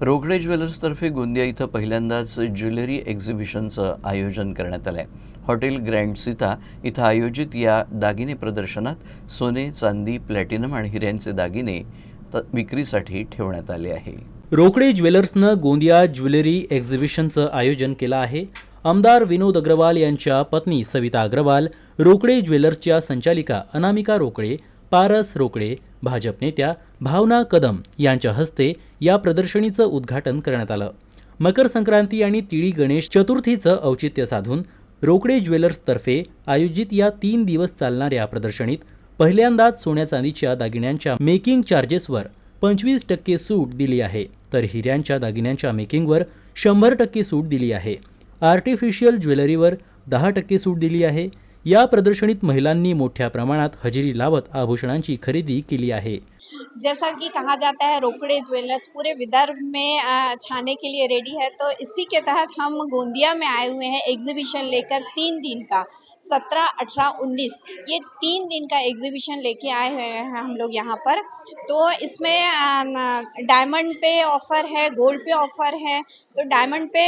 रोकडे ज्वेलर्सतर्फे गोंदिया इथं पहिल्यांदाच ज्वेलरी एक्झिबिशनचं आयोजन करण्यात आलं आहे हॉटेल ग्रँड सीता इथं आयोजित या दागिने प्रदर्शनात सोने चांदी प्लॅटिनम आणि हिऱ्यांचे दागिने त विक्रीसाठी ठेवण्यात आले आहे. रोकडे ज्वेलर्सनं गोंदिया ज्वेलरी एक्झिबिशनचं आयोजन केलं आहे. आमदार विनोद अग्रवाल यांच्या पत्नी सविता अग्रवाल रोकडे ज्वेलर्सच्या संचालिका अनामिका रोकडे पारस रोकडे भाजप नेत्या भावना कदम यांच्या हस्ते या प्रदर्शनीचं उद्घाटन करण्यात आलं. मकर संक्रांती आणि तिळी गणेश चतुर्थीचं औचित्य साधून रोकडे ज्वेलर्सतर्फे आयोजित या तीन दिवस चालणाऱ्या प्रदर्शनीत पहिल्यांदाच सोन्या चांदीच्या दागिन्यांच्या मेकिंग चार्जेसवर पंचवीस टक्के सूट दिली आहे. तर हिऱ्यांच्या दागिन्यांच्या मेकिंगवर शंभर टक्के सूट दिली आहे. आर्टिफिशियल ज्वेलरीवर दहा टक्के सूट दिली आहे. या प्रदर्शनीत महिलांनी मोठ्या प्रमाणात हजेरी लावत आभूषणांची खरेदी केली आहे. जैसा कि कहा जाता है, रोकड़े, ज्वेलर्स पूरे विदर्भ में छाने के लिए रेडी है। तो इसी के तहत हम गोंदिया में आए हुए हैं एग्जीबिशन लेकर तीन दिन का, सत्रह, अठारह, उन्नीस। ये तीन दिन का एग्जीबिशन लेके आए हुए हैं हम लोग यहाँ पर। तो इसमें डायमंड पे ऑफ़र है गोल्ड पे ऑफ़र है तो डायमंड पे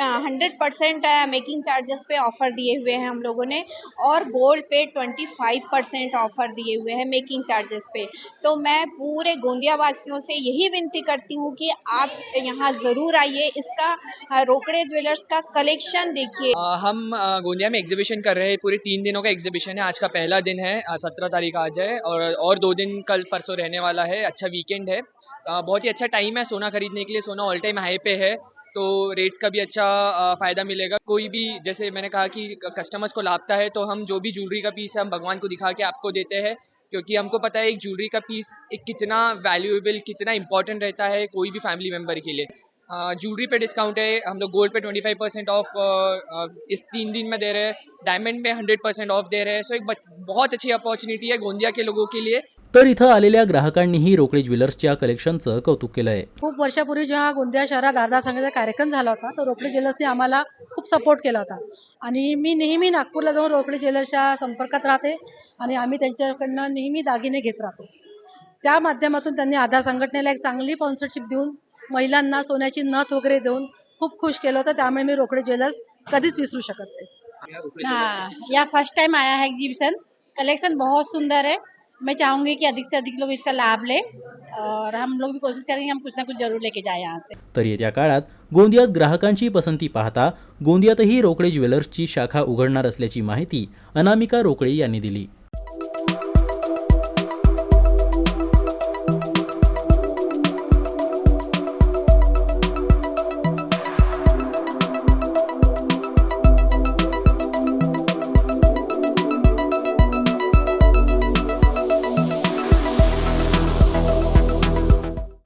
हंड्रेड परसेंट मेकिंग चार्जेस पे ऑफ़र दिए हुए हैं हम लोगों ने और गोल्ड पे ट्वेंटी फाइव परसेंट ऑफ़र दिए हुए हैं मेकिंग चार्जेस पे। तो मैं पूरे गोंदिया वासियों से यही विनती करती हूँ कि आप यहाँ ज़रूर आइए, इसका रोकड़े ज्वेलर्स का कलेक्शन देखिए। हम गोंदिया में एग्जीबिशन कर रहे हैं, पूरे तीन दिनों का एग्जीबिशन है, आज का पहला दिन है सत्रह तारीख आज है, और और दो दिन कल परसों रहने वाला है अच्छा वीकेंड है। बहुत ही अच्छा टाइम है सोना खरीदने के लिए, सोना ऑल टाइम हाई पे है। तो रेट्स का भी अच्छा फ़ायदा मिलेगा। कोई भी, जैसे मैंने कहा कि कस्टमर्स को लाभता है तो हम जो भी ज्वेलरी का पीस है हम भगवान को दिखा के आपको देते हैं, क्योंकि हमको पता है एक ज्वेलरी का पीस एक कितना वैल्यूएबल कितना इंपॉर्टेंट रहता है कोई भी फैमिली मेंबर के लिए। ज्वेलरी पे डिस्काउंट है, हम लोग गोल्ड पे 25 परसेंट ऑफ़ इस तीन दिन में दे रहे हैं डायमंड में 100 परसेंट ऑफ़ दे रहे हैं। सो एक बहुत अच्छी अपॉर्चुनिटी है गोंदिया के लोगों के लिए तर इथं आलेल्या ग्राहकांनीही रोकडे ज्वेलर्सच्या कलेक्शनचं कौतुक केलं आहे खूप वर्षापूर्वी जेव्हा गोंदिया शहरात दादा संघाचा कार्यक्रम झाला होता तर रोकडे ज्वेलर्सने आम्हाला खूप सपोर्ट केला होता. आणि मी नेहमी नागपूरला जाऊन रोकडे ज्वेलर्सच्या संपर्कात राहते आणि आम्ही त्यांच्याकडनं नेहमी दागिने घेत राहतो. त्या माध्यमातून त्यांनी आधार संघटनेला एक चांगली स्पॉन्सरशिप देऊन महिलांना सोन्याची नथ वगैरे देऊन खूप खुश केलं होतं. त्यामुळे मी रोकडे ज्वेलर्स कधीच विसरू शकत नाही. हाँ यहाँ फर्स्ट टाइम आया है एग्जीबिशन कलेक्शन बहुत सुंदर है मैं चाहूंगी कि अधिक से अधिक लोग इसका लाभ लें और हम लोग भी कोशिश करेंगे हम कुछ ना कुछ जरूर लेके जाए यहाँ से। तर येत्या काळात गोंदियात ग्राहकांची पसंती पाहता गोंदियातही रोकडे ज्वेलर्सची शाखा उघडणार असल्याची माहिती अनामिका रोकडे यांनी दिली.